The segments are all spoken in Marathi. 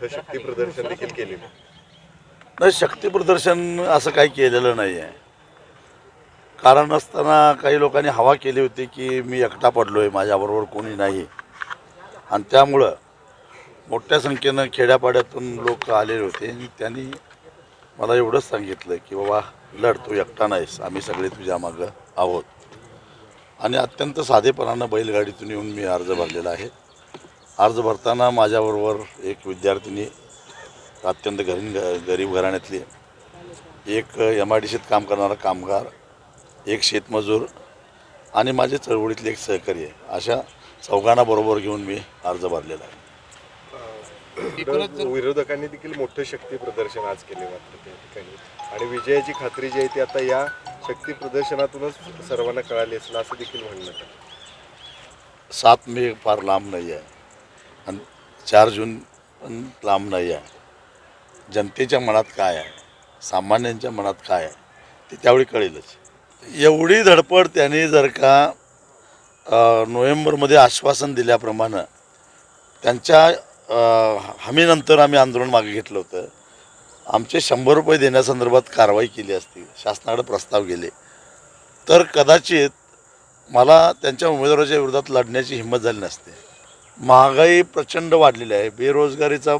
मोठं शक्ती प्रदर्शन देखील केलेलं नाही शक्ती प्रदर्शन असं काही केलेलं नाही आहे कारण असताना काही लोकांनी हवा केली होती की मी एकटा पडलो आहे माझ्याबरोबर कोणी नाही. आणि त्यामुळं मोठ्या संख्येनं खेड्यापाड्यातून लोक आलेले होते. आणि त्यांनी मला एवढंच सांगितलं की बाबा लढ तू एकटा नाहीस. आम्ही सगळे तुझ्या मागं आहोत. आणि अत्यंत साधेपणानं बैलगाडीतून येऊन मी अर्ज भरलेला आहे. अर्ज भरताना माझ्याबरोबर एक विद्यार्थिनी अत्यंत गरीब गरीब घराण्यातली एक एम आय डी सीत काम करणारा कामगार एक शेतमजूर आणि माझे चळवळीतले एक सहकारी आहे. अशा चौघांना बरोबर घेऊन मी अर्ज भरलेला आहे. विरोधकांनी देखील मोठं शक्ती प्रदर्शन आज केले मात्र त्या ठिकाणी. आणि विजयाची खात्री जी आहे ती आता या शक्ती प्रदर्शनातूनच सर्वांना कळाली असेल असं देखील म्हणणं आहे. सात मे फार लांब नाही आहे. आणि चार जून पण लांब नाही आहे. जनतेच्या मनात काय आहे? सामान्यांच्या मनात काय आहे? ते त्यावेळी कळेलच. एवढी धडपड त्यांनी जर का नोव्हेंबरमध्ये आश्वासन दिल्याप्रमाणे त्यांच्या हमीनंतर आम्ही आंदोलन मागे घेतलं होतं. आमचे शंभर रुपये देण्यासंदर्भात कारवाई केली असती. शासनाकडे प्रस्ताव गेले. तर कदाचित मला त्यांच्या उमेदवाराच्या विरोधात लढण्याची हिंमत झाली नसते. महागाई प्रचंड वाढलेली आहे. बेरोजगारीचा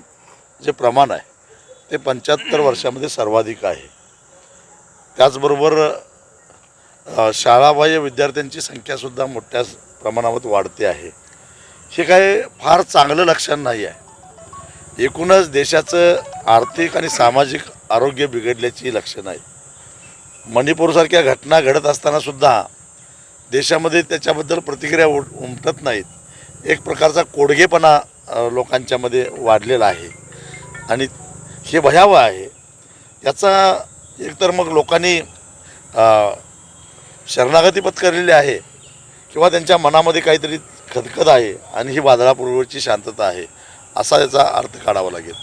जे प्रमाण आहे ते पंच्याहत्तर वर्षामध्ये सर्वाधिक आहे. त्याचबरोबर शाळाबाह्य विद्यार्थ्यांची संख्यासुद्धा मोठ्या प्रमाणावर वाढते आहे. हे काय फार चांगलं लक्षण नाही आहे. एकूणच देशाचं आर्थिक आणि सामाजिक आरोग्य बिघडल्याची लक्षणं आहेत. मणिपूरसारख्या घटना घडत असतानासुद्धा देशामध्ये त्याच्याबद्दल प्रतिक्रिया उम- उमटत नाहीत. एक प्रकारचा कोडगेपणा लोकांच्यामध्ये वाढलेला आहे. आणि हे भयावह आहे. याचा एकतर मग लोकांनी शरणागती पत्करलेली आहे किंवा त्यांच्या मनामध्ये काहीतरी खदखद आहे आणि ही वादळापूर्वीची शांतता आहे असा याचा अर्थ काढावा लागेल.